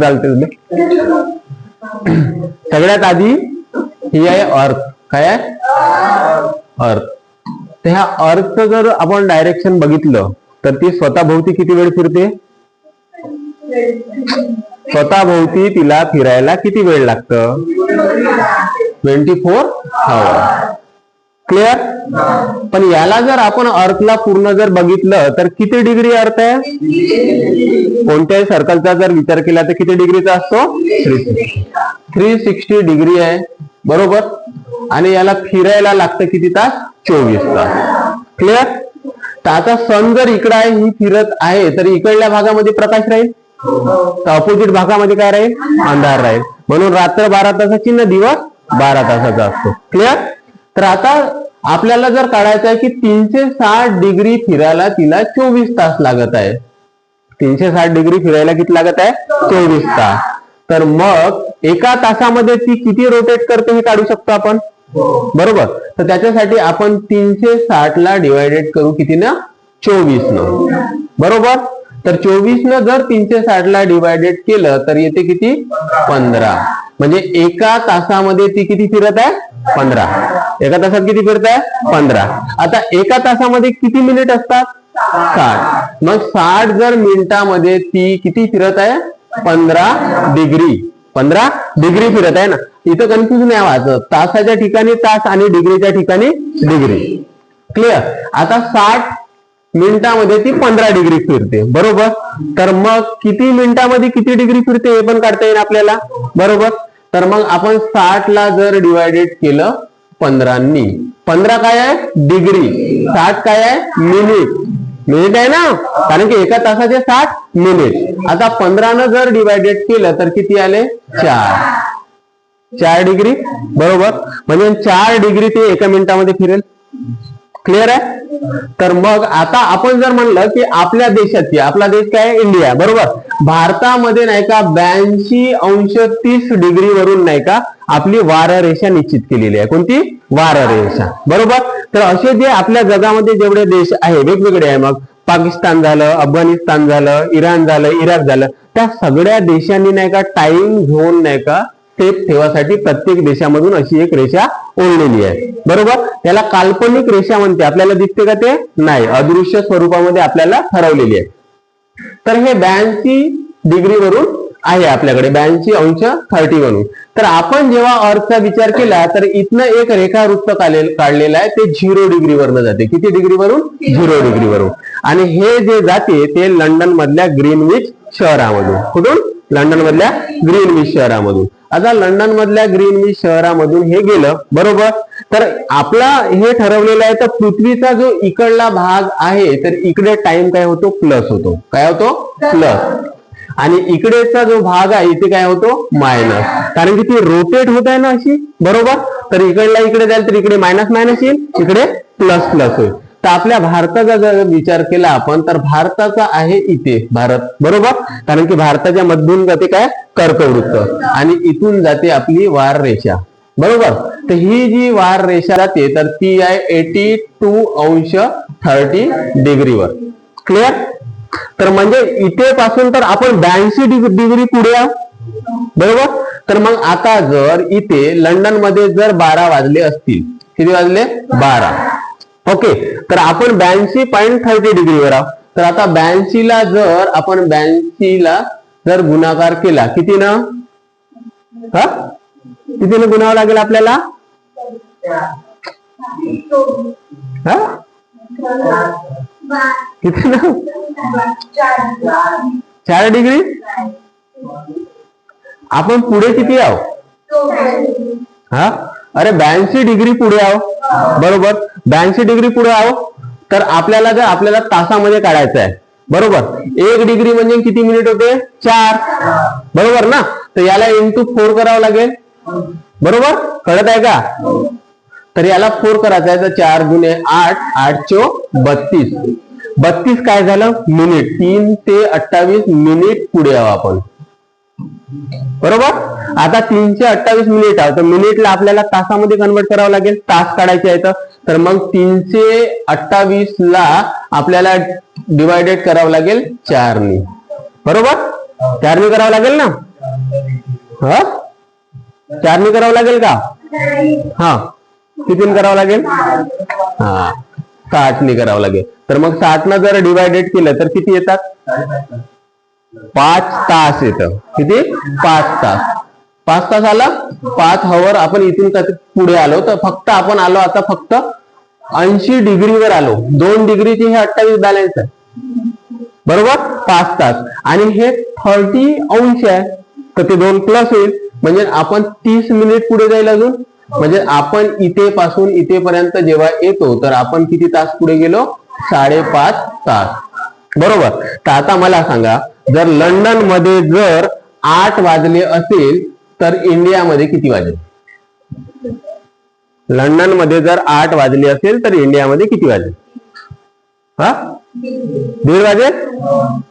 चालते तुला. सगळ्यात आधी ही आहे अर्थ. काय आहे? अर्थ. तर ह्या अर्थ जर आपण डायरेक्शन बघितलं तर ती स्वतः भोवती किती वेळ फिरते? स्वतः भोवती तिला फिरायला किती वेळ लागतं? ट्वेंटी फोर आवर क्लिअर पण याला जर आपण अर्थला पूर्ण जर बघितलं तर किती डिग्री अर्थ आहे? कोणत्याही सर्कलचा जर विचार केला तर किती डिग्रीचा असतो? थ्री सिक्स्टी डिग्री आहे. बरोबर? आणि याला फिरायला लागतं किती तास? चोवीस तास. क्लिअर तर आता सन जर इकडं आहे ही फिरत आहे तर इकडल्या भागामध्ये प्रकाश राहील? तर अपोजिट भागामध्ये काय राहील? अंधार राहील. म्हणून रात्र बारा तासाची ना दिवस बारा तासाचा असतो. क्लिअर तर आता आपल्याला जर काढायचं आहे की तीनशे साठ डिग्री फिरायला तिला चोवीस तास लागत आहे. तीनशे साठ डिग्री फिरायला किती लागत आहे? चोवीस तास. तर मग एका तासामध्ये ती किती रोटेट करते हे काढू शकतो आपण? बरोबर. तर त्याच्यासाठी आपण तीनशे साठ ला डिवायडेड करू किती ना चोवीस न बरोबर? तर चोवीस न जर तीनशे साठ ला डिवायडेड केलं तर येते किती? पंधरा. म्हणजे एका तासामध्ये ती किती फिरत आहे? पंधरा. एका तासात किती फिरत आहे? पंधरा. आता एका तासामध्ये किती मिनिट असतात? साठ. मग साठ जर मिनिटामध्ये ती किती फिरत आहे? पंधरा डिग्री पंधरा डिग्री फिरत आहे ना? इथं कन्फ्युजन नाही व्हायचं. तासाच्या ठिकाणी तास आणि डिग्रीच्या ठिकाणी डिग्री क्लिअर आता साठ मिनिटामध्ये ती पंधरा डिग्री फिरते. बरोबर? तर मग किती मिनिटामध्ये किती डिग्री फिरते हे पण काढता येईल आपल्याला. बरोबर? तर मग आपण साठ ला जर डिवायडेड केलं पंधरांनी पंधरा काय आहे? डिग्री साठ काय आहे? मिनिट मिनिट आहे ना? कारण की एका तासाचे साठ मिनिट आता पंधरानं जर डिवायडेड केलं तर किती आले? चार. चार डिग्री बरोबर? म्हणजे चार डिग्री ते एका मिनिटामध्ये फिरेल. क्लिअर आहे? तर मग आता आपण जर म्हणलं की आपल्या देशाची आपला देश काय आहे? इंडिया बरोबर? भारतामध्ये नाही का ब्याऐंशी अंश तीस डिग्री वरून नाही का आपली वार रेषा निश्चित केलेली आहे. कोणती? वार रेषा. बरोबर? तर असे जे आपल्या जगामध्ये जेवढे देश आहे वेगवेगळे आहे मग. पाकिस्तान झालं अफगाणिस्तान झालं इराण झालं इराक झालं. त्या सगळ्या देशांनी नाही का टाइम झोन नाही का स्टेप ठेवासाठी प्रत्येक देशामधून अशी एक रेषा ओढलेली आहे. बरोबर? त्याला काल्पनिक रेषा म्हणते. आपल्याला दिसते का ते? नाही. अदृश्य स्वरूपामध्ये आपल्याला ठरवलेली आहे. तर हे ब्याऐंशी डिग्रीवरून आहे आपल्याकडे. ब्याऐंशी अंश थर्टी म्हणून तर आपण जेव्हा अर्थचा विचार केला तर इथनं एक रेखा वृत्त काढलेलं आहे. ते झिरो डिग्रीवरनं जाते. किती डिग्रीवरून झिरो डिग्रीवरून आणि हे जे जाते ते लंडन मधल्या ग्रीनविच शहरामधून. कुठून? लंडन मधल्या ग्रीनविच शहरामधून. आता लंडन मधल्या ग्रीनविच शहरामधून हे गेलं बरोबर? तर आपला हे ठरवलेलं आहे तर पृथ्वीचा जो इकडला भाग आहे तर इकडे टाइम काय होतो? प्लस होतो. काय होतो? प्लस आणि इकडेचा जो भाग आहे इथे काय होतो? मायनस कारण की ती रोटेट होत आहे ना अशी बरोबर? तर इकडला इकडे जाईल तर इकडे मायनस मायनस येईल इकडे प्लस प्लस होईल. तर आपल्या भारताचा जर विचार केला आपण तर भारताचा आहे इथे भारत. बरोबर? कारण की भारताच्या मधून जाते काय? कर्कवृत्त. आणि इथून जाते आपली वार रेषा. बरोबर? तर ही जी वार रेषा जाते तर ती आहे एटी टू अंश थर्टी डिग्रीवर क्लिअर तर म्हणजे इथे पासून तर आपण ब्याऐंशी डिग्री पुढे आहोत बरोबर? तर मग आता जर इथे लंडनमध्ये जर बारा वाजले असतील किती वाजले? बारा. ओके. तर आपण ब्याऐंशी पॉईंट थर्टी डिग्रीवर आहोत. तर आता ब्याऐंशी ला जर आपण ब्याऐंशी ला जर गुणाकार केला किती ना? हा? कितीने गुणावं लागेल आपल्याला? हा? किती ना? चार डिग्री? आपण पुढे किती आहो? हा? अरे ब्याऐंशी डिग्री पुढे आहो. बरोबर? ब्याऐंशी डिग्री पुढे आहो. तर आपल्याला जर आपल्याला तासामध्ये काढायचं आहे बरोबर. एक डिग्री म्हणजे किती मिनिट होते? चार. बरोबर ना? तर याला इंटू फोर करावं लागेल. बरोबर? कळत आहे का? तर याला फोर करायचं आहे तर चार गुणे आठ आठ चो बत्तीस. बत्तीस काय झालं? मिनिट तीन ते अठ्ठावीस मिनिट पुढे आहो आपण. बरोबर? आता तीनशे अठ्ठावीस मिनिट आहे. तर मिनिटला आपल्याला तासामध्ये कन्वर्ट करावं लागेल. तास काढायचे आहेत. तर मग तीनशे अठ्ठावीस ला आपल्याला डिवायडेड करावं लागेल चारनी. बरोबर? चारने करावं लागेल ना? हा? चारने करावं लागेल का? हा. कितीने करावं लागेल? हा. साठने करावं लागेल. तर मग साठनं जर डिवायडेड केलं तर किती येतात? पाच तास येतं. किती? पाच तास. पाच तास आला पाच हवर आपण इथून पुढे आलो. तर फक्त आपण आलो आता फक्त ऐंशी डिग्रीवर आलो. दोन डिग्रीचे हे अठ्ठावीस बॅलन्स आहे. बरोबर? पाच तास. आणि हे थर्टी अंश आहे. तर ते दोन प्लस होईल. म्हणजे आपण तीस मिनिट पुढे जाईल अजून. म्हणजे आपण इथे पासून इथेपर्यंत जेव्हा येतो तर आपण किती तास पुढे गेलो? साडेपाच तास. बरोबर? तर आता मला सांगा जर लंडनमध्ये जर आठ वाजले असेल तर इंडियामध्ये किती वाजेल? लंडनमध्ये जर आठ वाजले असेल तर इंडियामध्ये किती वाजेल? हा? दीड वाजेल?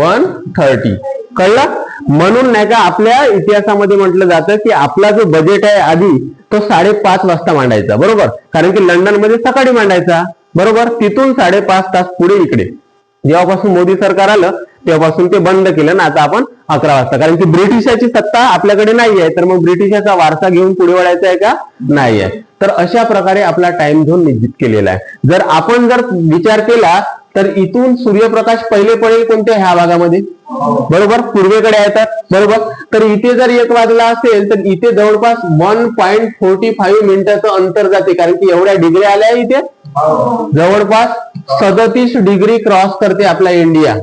वन थर्टी कळलं? म्हणून नाही का आपल्या इतिहासामध्ये म्हटलं जातं की आपला जो बजेट आहे आधी तो साडेपाच वाजता मांडायचा बरोबर? कारण की लंडनमध्ये सकाळी मांडायचा बरोबर? तिथून साडेपाच तास पुढे इकडे. जेव्हापासून मोदी सरकार आलं तेव्हापासून ते बंद केलं ना आता आपण अकरा वाजता. कारण की ब्रिटिशाची सत्ता आपल्याकडे नाही आहे तर मग ब्रिटिशाचा वारसा घेऊन पुढे वळायचा आहे का? नाही आहे. तर अशा प्रकारे आपला टाइम झोन निश्चित केलेला आहे. जर आपण जर विचार केला तर इथून सूर्यप्रकाश पहिले पडेल कोणत्या? ह्या भागामध्ये. बरोबर? पूर्वेकडे येतात. बरोबर? तर इथे जर एक वाजला असेल तर इथे जवळपास वन पॉईंट फोर्टी फाईव्ह मिनिटाचं अंतर जाते. कारण की एवढ्या डिग्री आल्या इथे. जवळपास सदतीस डिग्री क्रॉस करते आपला इंडिया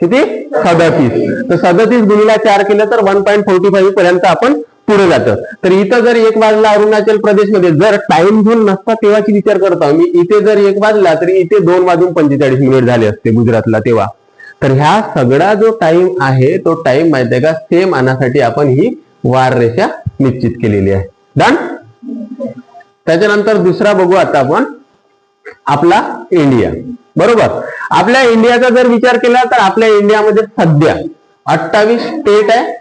किती? सदतीस. तर सदतीस गुणीला चार केलं तर वन पॉईंट फोर्टी फाईव्ह पर्यंत आपण पुढे जातं. तर इथं जर एक वाजला अरुणाचल प्रदेशमध्ये जर टाइम झोन नसता तेव्हाची विचार करतो मी इथे जर एक वाजला तरी इथे दोन वाजून पंचेचाळीस मिनिट झाले असते गुजरातला तेव्हा. तर ह्या सगळा जो टाइम आहे तो टाइम माहिती आहे का? सेम आणण्यासाठी आपण ही वार रेषा निश्चित केलेली आहे. डन त्याच्यानंतर दुसरा बघू आता आपण आपला इंडिया बरोबर. आपल्या इंडियाचा जर विचार केला तर आपल्या इंडियामध्ये सध्या अठ्ठावीस स्टेट आहे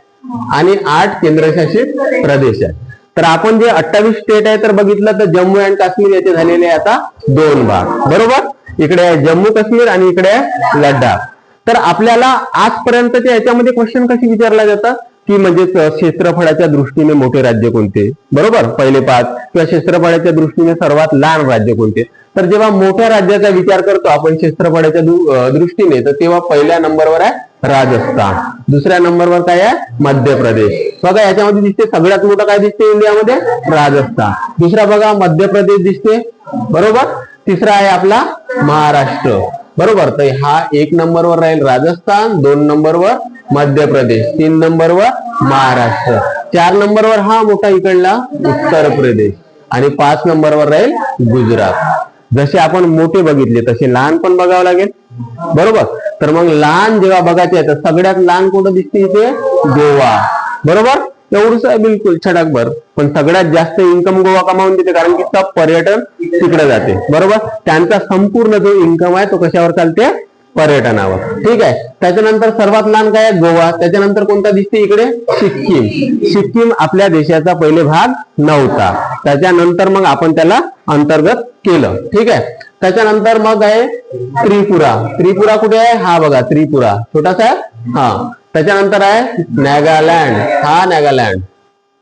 आणि आठ केंद्रशासित प्रदेश आहे तर आपण जे अठ्ठावीस स्टेट आहे तर बघितलं तर जम्मू अँड काश्मीर याचे झालेले आहे आता दोन भाग. बरोबर? इकडे आहे जम्मू काश्मीर आणि इकडे आहे लडाख. तर आपल्याला आजपर्यंतच्या याच्यामध्ये क्वेश्चन कशी विचारला जातात? की म्हणजे क्षेत्रफळाच्या दृष्टीने मोठे राज्य कोणते? बरोबर? पहिले पाच. किंवा क्षेत्रफळाच्या दृष्टीने सर्वात लहान राज्य कोणते? तर जेव्हा मोठ्या राज्याचा विचार करतो आपण क्षेत्रफळाच्या दृष्टीने तर तेव्हा पहिल्या नंबरवर आहे राजस्थान. दुसऱ्या नंबरवर काय आहे? मध्य प्रदेश बघा याच्यामध्ये दिसते सगळ्यात मोठं काय दिसते इंडियामध्ये? राजस्थान. दुसरा बघा मध्य प्रदेश दिसते. बरोबर? तिसरा आहे आपला महाराष्ट्र. बरोबर? तर हा एक नंबरवर राहील राजस्थान दोन नंबरवर मध्य प्रदेश तीन नंबरवर महाराष्ट्र. चार नंबरवर हा मोठा इकडला उत्तर प्रदेश. आणि पाच नंबरवर राहील गुजरात. जसे आपण मोठे बघितले तसे लहान पण बघावं लागेल. बरोबर? तर मग लहान जेव्हा बघायचे तर सगळ्यात लहान कुठं दिसते इथे? गोवा. बरोबर? एवढंच आहे बिलकुल छटाकभर पण सगळ्यात जास्त इन्कम गोवा कमावून देते कारण की सब पर्यटन तिकडे जाते. बरोबर? त्यांचा संपूर्ण जो इन्कम आहे तो कशावर चालते? पर्यटनावर. ठीक आहे? त्याच्यानंतर सर्वात लहान काय आहे? गोवा. त्याच्यानंतर कोणता दिसते इकडे? सिक्कीम. सिक्कीम आपल्या देशाचा पहिले भाग नव्हता. त्याच्यानंतर मग आपण त्याला अंतर्गत केलं. ठीक आहे? त्याच्यानंतर मग आहे त्रिपुरा. त्रिपुरा कुठे आहे? हा बघा त्रिपुरा. छोटासा आहे? हा. त्याच्यानंतर आहे नागालँड. हा नागालँड.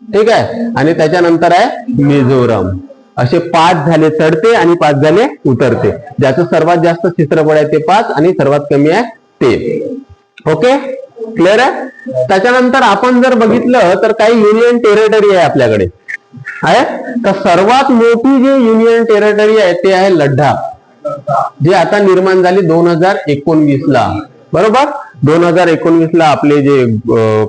ठीक आहे? आणि त्याच्यानंतर आहे मिझोरम. असे पाच झाले चढते आणि पाच झाले उतरते. ज्याचं सर्वात जास्त क्षेत्रफळ आहे ते पाच आणि सर्वात कमी आहे ते. ओके? क्लिअर आहे? त्याच्यानंतर आपण जर बघितलं तर काही युनियन टेरिटरी आहे आपल्याकडे. आहे? तर सर्वात मोठी जी युनियन टेरिटरी आहे ते आहे लडाख जे आता निर्माण झाली दोन हजार एकोणवीस ला बरोबर? दोन हजार एकोणवीस ला आपले जे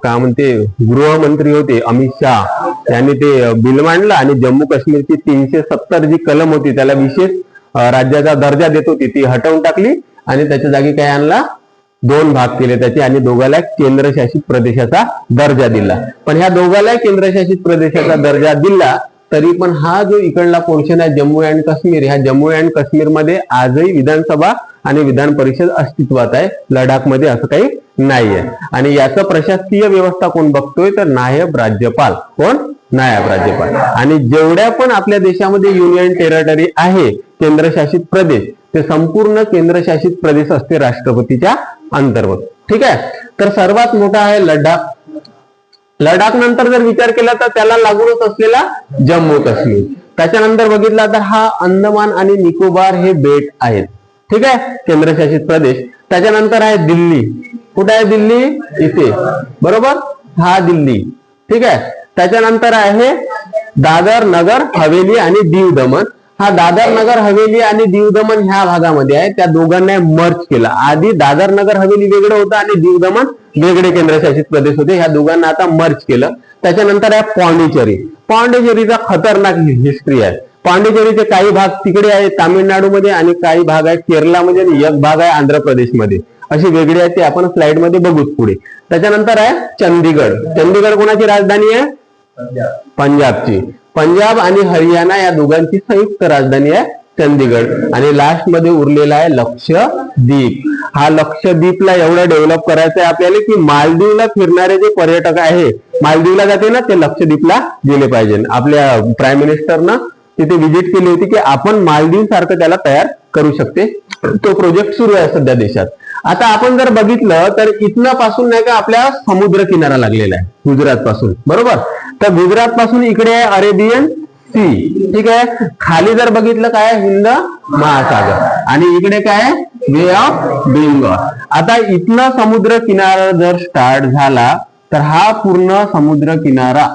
काय म्हणते गृहमंत्री होते अमित शहा यांनी ते बिल मांडलं आणि जम्मू काश्मीरची तीनशे सत्तर जी कलम होती त्याला विशेष राज्याचा दर्जा देत होती ती हटवून टाकली आणि त्याच्या जागी काय आणला? दोन भाग केले त्याचे आणि दोघाला केंद्रशासित प्रदेशाचा दर्जा दिला. पण ह्या दोघाला केंद्रशासित प्रदेशाचा दर्जा दिला तरी पण हा जो इकडला पोर्शन आहे जम्मू अँड काश्मीर ह्या जम्मू अँड काश्मीरमध्ये आजही विधानसभा आणि विधान परिषद अस्तित्वात आहे. लडाखमध्ये असं काही नाहीये. आणि याचं प्रशासकीय व्यवस्था कोण बघतोय तर नायब राज्यपाल. कोण? नायब राज्यपाल. आणि जेवढ्या पण आपल्या देशामध्ये युनियन टेरिटरी आहे केंद्रशासित प्रदेश ते संपूर्ण केंद्रशासित प्रदेश असते राष्ट्रपतीच्या अंतर्गत. ठीक आहे? तर सर्वात मोठा आहे लडाख. लडाख नंतर जर विचार केला तर त्याला लागूनच असलेला जम्मू काश्मीर त्याच्यानंतर बघितला तर हा अंदमान आणि निकोबार हे बेट आहेत. ठीक आहे? केंद्रशासित प्रदेश. त्याच्यानंतर आहे दिल्ली. कुठे आहे दिल्ली? इथे. बरोबर? हा दिल्ली. ठीक आहे? त्याच्यानंतर आहे दादर नगर हवेली आणि दीव दमन. हा दादर नगर हवेली आणि दीव दमन ह्या भागामध्ये आहे. त्या दोघांना मर्ज केला. आधी दादर नगर हवेली वेगळं होतं आणि दीव दमन वेगळे केंद्रशासित प्रदेश होते. ह्या दोघांना आता मर्ज केलं. त्याच्यानंतर आहे पॉंडिचेरी. पॉंडिचेरीचा खतरनाक हिस्ट्री आहे. पॉंडिचेरीचे काही भाग तिकडे आहे तामिळनाडूमध्ये आणि काही भाग आहे केरलामध्ये आणि एक भाग आहे आंध्र प्रदेशमध्ये अशी वेगळी आहे ते आपण स्लाइडमध्ये बघूच पुढे. त्याच्यानंतर आहे चंदीगड चंदीगड कोणाची राजधानी आहे? पंजाबची. पंजाब आणि हरियाणा या दोघांची संयुक्त राजधानी आहे चंदीगड आणि लास्टमध्ये उरलेला आहे लक्षद्वीप. हा लक्षद्वीपला एवढं डेव्हलप करायचं आहे आपल्याला की मालदीवला फिरणारे जे पर्यटक आहे मालदीवला जाते ना ते लक्षद्वीपला गेले पाहिजे. आपल्या प्राईम मिनिस्टरनं तिथे व्हिजिट केली होती की आपण मालदीव सारखं त्याला तयार करू शकते. तो प्रोजेक्ट सुरू आहे सध्या देशात. आता आपण जर बघितलं तर इथनं पासून नाही का आपल्या समुद्र किनारा लागलेला आहे गुजरात पासून बरोबर? तर गुजरात पासून इकडे आहे अरेबियन सी ठीक आहे? खाली जर बघितलं काय हिंद महासागर. आणि इकडे काय वे ऑफ बेंगॉल आता इथनं समुद्र किनारा जर स्टार्ट झाला तर हा पूर्ण समुद्र किनारा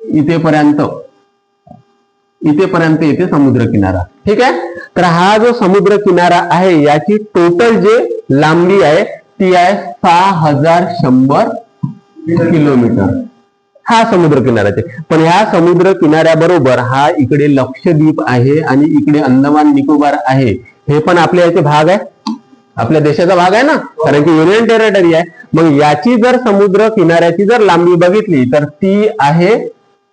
इथेपर्यंत इथेपर्यंत येते समुद्र किनारा ठीक आहे? तर हा जो समुद्र किनारा आहे याची टोटल जे लांबी आहे ती आहे सहा हजार शंभर किलोमीटर. हा समुद्र किनाऱ्याचे पण ह्या समुद्र किनाऱ्याबरोबर हा इकडे लक्षद्वीप आहे आणि इकडे अंदमान निकोबार आहे. हे पण आपल्या याचे भाग आहे. आपल्या देशाचा भाग आहे ना? कारण की युनियन टेरिटरी आहे. मग याची जर समुद्र किनाऱ्याची जर लांबी बघितली तर ती आहे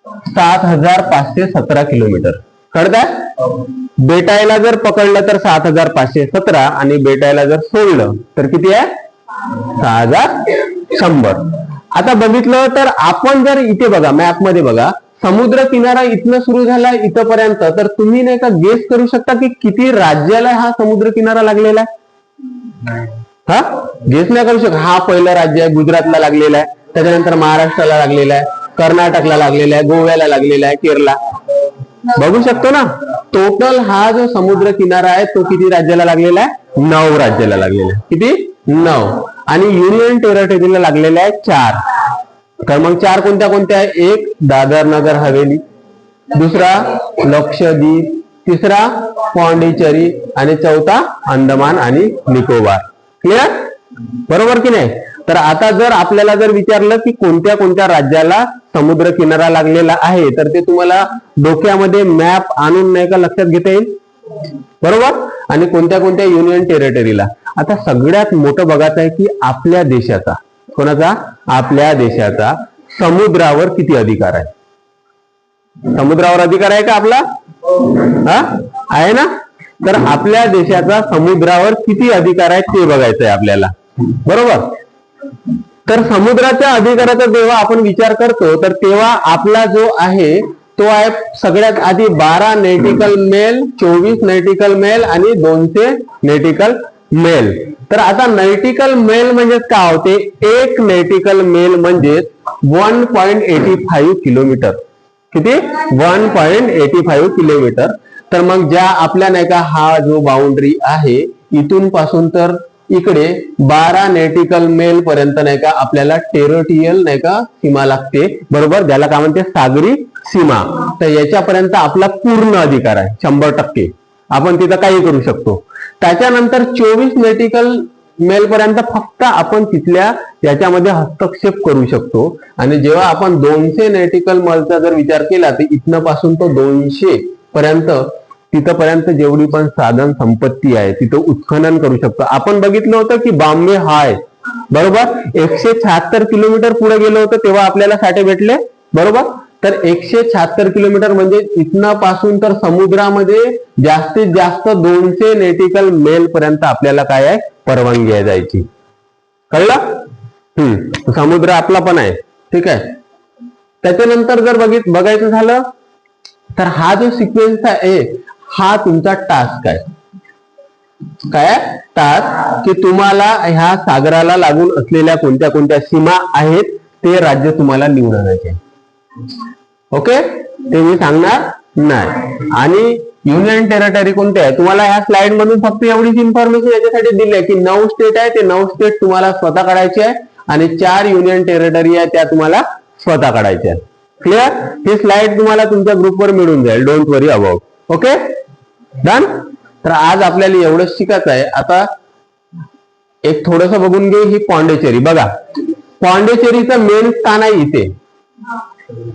सात हजार पाचशे सतरा किलोमीटर. कळतंय बेटायला जर पकडलं तर सात हजार पाचशे सतरा आणि बेटायला जर सोडलं तर किती आहे? सहा हजार शंभर. आता बघितलं तर आपण जर इथे बघा मॅपमध्ये बघा समुद्र किनारा इथनं सुरू झाला इथपर्यंत तर तुम्ही नाही का गेस करू शकता की किती राज्याला हा समुद्र किनारा लागलेला आहे? हा? गेस नाही करू शकता. हा पहिलं राज्य आहे गुजरातला लागलेला आहे त्याच्यानंतर महाराष्ट्राला लागलेला आहे. कर्नाटकला लागलेला आहे गोव्याला लागलेला आहे केरला. बघू शकतो ना? टोटल हा जो समुद्र किनारा आहे तो किती राज्याला लागलेला आहे? नऊ राज्याला लागलेला आहे. किती? नऊ. आणि युनियन टेरिटरीला लागलेला आहे चार. तर मग चार कोणत्या कोणत्या? आहे एक दादर नगर हवेली. दुसरा लक्षद्वीप तिसरा पॉंडिचेरी. आणि चौथा अंदमान आणि निकोबार. क्लिअर बरोबर की नाही? तर आता जर आपल्याला जर विचारलं की कोणत्या कोणत्या राज्याला समुद्र किनारा लागलेला आहे तर ते तुम्हाला डोक्यामध्ये मॅप आणून नाही का लक्षात घेता येईल? बरोबर? आणि कोणत्या कोणत्या युनियन टेरिटरीला आता सगळ्यात मोठं बघायचं आहे की आपल्या देशाचा कोणाचा? आपल्या देशाचा समुद्रावर किती अधिकार आहे? समुद्रावर अधिकार आहे का आपला? हा? आहे ना? तर आपल्या देशाचा समुद्रावर किती अधिकार आहे ते बघायचं आहे आपल्याला. बरोबर? तर समुद्राच्या अधिकाराचा जेव्हा आपण विचार करतो तर तेव्हा आपला जो आहे तो आहे सगळ्यात आधी बारा नेटिकल मेल चोवीस नेटिकल मेल आणि दोनशे नेटिकल मेल तर आता नैटिकल मेल म्हणजेच काय होते एक नेटिकल मेल म्हणजेच one point eighty five kilometre किती? One point eighty five kilometre तर मग ज्या आपल्या नाही का हा जो बाउंड्री आहे इथून पासून तर इकडे बारा नेटिकल मेल पर्यंत नाही का आपल्याला टेरोटियल नाही का सीमा लागते. बरोबर? ज्याला काय म्हणते? सागरी सीमा. तर याच्यापर्यंत आपला पूर्ण अधिकार आहे. शंभर टक्के. आपण तिथं काही करू शकतो. त्याच्यानंतर चोवीस नेटिकल मेल पर्यंत फक्त आपण तिथल्या याच्यामध्ये हस्तक्षेप करू शकतो. आणि जेव्हा आपण दोनशे नेटिकल मलचा जर विचार केला तर इथनं पासून तो दोनशे पर्यंत तिथपर्यंत जेवढी पण साधन संपत्ती आहे तिथं उत्खनन करू शकतो. आपण बघितलं होतं की बॉम्बे हाय. बरोबर? एकशे शहात्तर किलोमीटर पुढे गेलो होतं तेव्हा आपल्याला साठे भेटले. बरोबर? तर एकशे शहात्तर किलोमीटर म्हणजे इथनं पासून तर समुद्रामध्ये जास्तीत जास्त दोनशे नेटिकल मेल पर्यंत आपल्याला काय आहे? परवानगी आहे जायची. कळलं? हम्म. समुद्र आपला पण आहे. ठीक आहे? त्याच्यानंतर जर बघित बघायचं झालं तर हा जो सिक्वेन्स आहे हा तुमचा टास्क आहे. काय? टास्क की तुम्हाला ह्या सागराला लागून असलेल्या कोणत्या कोणत्या सीमा आहेत ते राज्य तुम्हाला निवडायचे ओके ते मी सांगणार नाही. आणि युनियन टेरिटरी कोणते आहे? तुम्हाला ह्या स्लाइड मधून फक्त एवढीच इन्फॉर्मेशन याच्यासाठी दिली आहे की नऊ स्टेट आहे ते नऊ स्टेट तुम्हाला स्वतः काढायचे आहे आणि चार युनियन टेरिटरी आहे त्या तुम्हाला स्वतः काढायच्या आहेत क्लिअर ही स्लाइड तुम्हाला तुमच्या ग्रुपवर मिळून जाईल. Don't worry about okay? Done तर आज आपल्याला एवढंच शिकायचं आहे. आता एक थोडस बघून घे ही पॉंडेचेरी. बघा. पॉंडेचेरीचा मेन स्थान आहे इथे.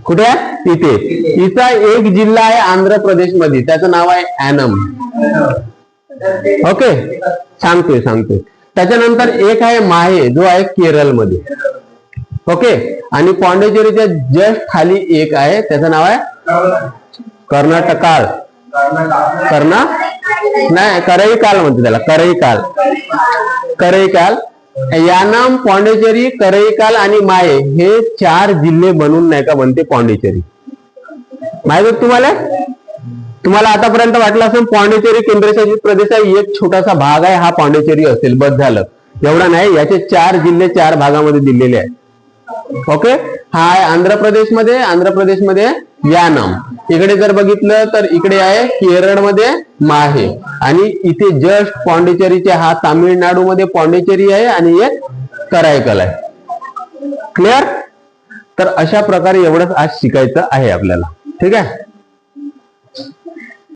कुठे आहे? इथे. हिचा एक जिल्हा आहे आंध्र प्रदेशमध्ये त्याचं नाव आहे ऍनम ओके? सांगतोय सांगतोय. त्याच्यानंतर एक आहे माहे जो आहे केरळमध्ये ओके? आणि पॉंडेचेरीच्या जस्ट खाली एक आहे. त्याचं नाव आहे कर्नाटकाळ. कर्ना? नाही करईकाल म्हणते त्याला करईकाल करईकाल यानाम पॉंडेचेरी करईकाल आणि माये हे चार जिल्हे बनून नाही का बनते पॉंडेचेरी. माहीत तुम्हाला? तुम्हाला आतापर्यंत वाटलं असेल पॉंडेचेरी केंद्रशासित प्रदेश एक छोटासा भाग आहे हा पॉंडेचेरी असेल बस झालं. एवढा नाही याचे चार जिल्हे चार भागामध्ये दिलेले आहेत. ओके? हा आहे आंध्र प्रदेशमध्ये आंध्र प्रदेशमध्ये यानम. इकडे जर बघितलं तर इकडे आहे केरळमध्ये माहे. आणि इथे जस्ट पॉंडेचेरीचे हा तामिळनाडूमध्ये पॉंडेचेरी आहे आणि एक करायकल आहे. क्लिअर तर अशा प्रकारे एवढंच आज शिकायचं आहे आपल्याला. ठीक आहे?